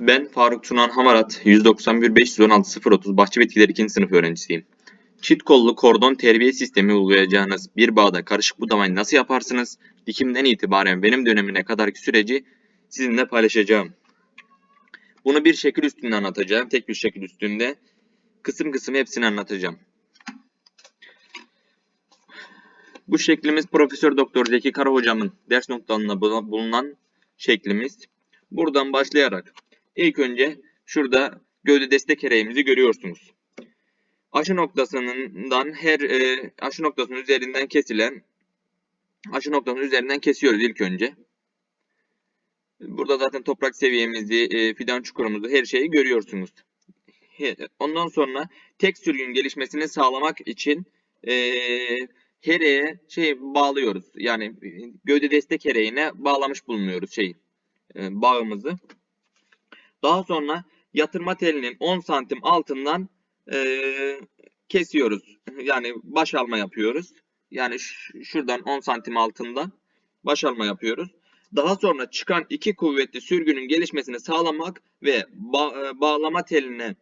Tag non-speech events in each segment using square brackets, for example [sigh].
Ben Faruk Tunan Hamarat, 191 516 030 Bahçe Bitkileri 2. sınıf öğrencisiyim. Çift kollu kordon terbiye sistemi uygulayacağınız bir bağda karışık budamayı nasıl yaparsınız? Dikimden itibaren benim dönemine kadarki süreci sizinle paylaşacağım. Bunu bir şekil üstünde anlatacağım. Tek bir şekil üstünde. Kısım kısım hepsini anlatacağım. Bu şeklimiz Profesör Doktor Zeki Kara hocamın ders notlarında bulu- bulunan şeklimiz. Buradan başlayarak ilk önce şurada gövde destek ereğimizi görüyorsunuz. Aşı noktasından her e, aşı noktasının üzerinden kesilen aşı noktasının üzerinden kesiyoruz ilk önce. Burada zaten toprak seviyemizi, e, fidan çukurumuzu, her şeyi görüyorsunuz. Ondan sonra tek sürgün gelişmesini sağlamak için e, hereye şey bağlıyoruz. Yani gövde destek hereğine bağlamış bulunuyoruz şeyi e, bağımızı. Daha sonra yatırma telinin 10 santim altından e, kesiyoruz. Yani baş alma yapıyoruz. Yani şuradan 10 santim altından baş alma yapıyoruz. Daha sonra çıkan iki kuvvetli sürgünün gelişmesini sağlamak ve ba- bağlama teline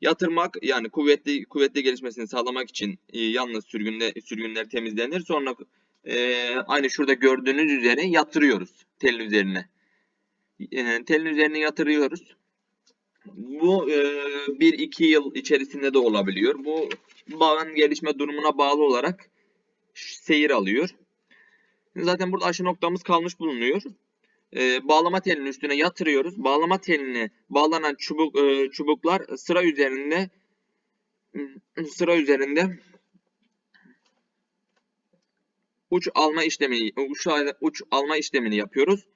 yatırmak yani kuvvetli kuvvetli gelişmesini sağlamak için e, yalnız sürgünler sürgünler temizlenir. Sonra e, aynı şurada gördüğünüz üzere yatırıyoruz telin üzerine. E, telin üzerine yatırıyoruz. Bu 1-2 yıl içerisinde de olabiliyor. Bu bağın gelişme durumuna bağlı olarak seyir alıyor. Zaten burada aşı noktamız kalmış bulunuyor. E, bağlama telinin üstüne yatırıyoruz. Bağlama teline bağlanan çubuk e, çubuklar sıra üzerinde sıra üzerinde uç alma işlemi uç, uç alma işlemini yapıyoruz.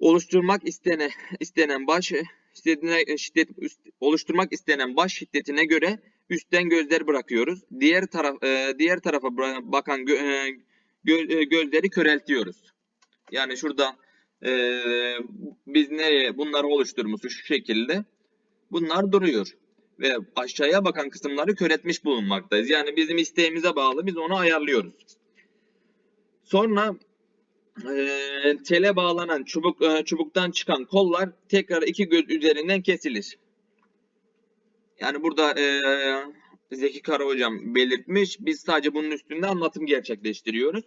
Oluşturmak istene istenen baş şiddetine şiddet üst- oluşturmak istenen baş şiddetine göre üstten gözler bırakıyoruz. Diğer taraf e, diğer tarafa bakan gö- e, gö- e, gözleri köreltiyoruz. Yani şurada e, biz nereye bunları oluşturmuşuz şu şekilde. Bunlar duruyor ve aşağıya bakan kısımları köretmiş bulunmaktayız. Yani bizim isteğimize bağlı biz onu ayarlıyoruz. Sonra eee, tele bağlanan çubuk eee, çubuktan çıkan kollar tekrar iki göz üzerinden kesilir. Yani burada eee, Zeki Kara hocam belirtmiş. Biz sadece bunun üstünde anlatım gerçekleştiriyoruz.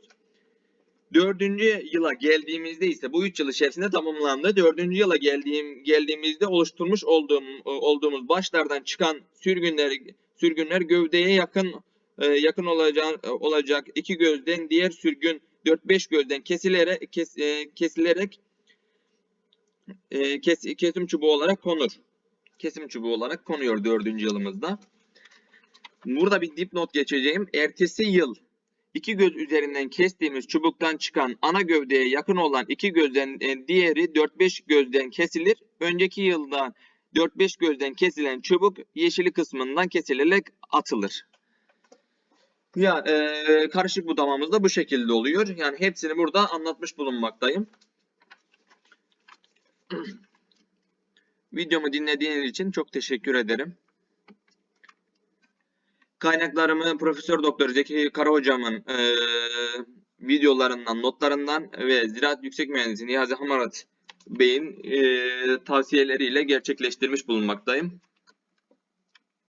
Dördüncü yıla geldiğimizde ise bu üç yıl içerisinde tamamlandı. Dördüncü yıla geldiğim geldiğimizde oluşturmuş olduğum olduğumuz başlardan çıkan sürgünler sürgünler gövdeye yakın e, yakın olacak olacak iki gözden diğer sürgün 4-5 gözden kesilerek kes, e, kesilerek e, kes, kesim çubuğu olarak konur. Kesim çubuğu olarak konuyor dördüncü yılımızda. Burada bir dipnot geçeceğim. Ertesi yıl iki göz üzerinden kestiğimiz çubuktan çıkan ana gövdeye yakın olan iki gözden e, diğeri 4-5 gözden kesilir. Önceki yılda 4-5 gözden kesilen çubuk yeşili kısmından kesilerek atılır. Yani e, karışık budamamız da bu şekilde oluyor. Yani hepsini burada anlatmış bulunmaktayım. [clears throat] Videomu dinlediğiniz için çok teşekkür ederim. Kaynaklarımı Profesör Doktor Zeki Kara hocamın e, videolarından, notlarından ve Ziraat Yüksek Mühendisi Niyazi Hamarat Bey'in e, tavsiyeleriyle gerçekleştirmiş bulunmaktayım.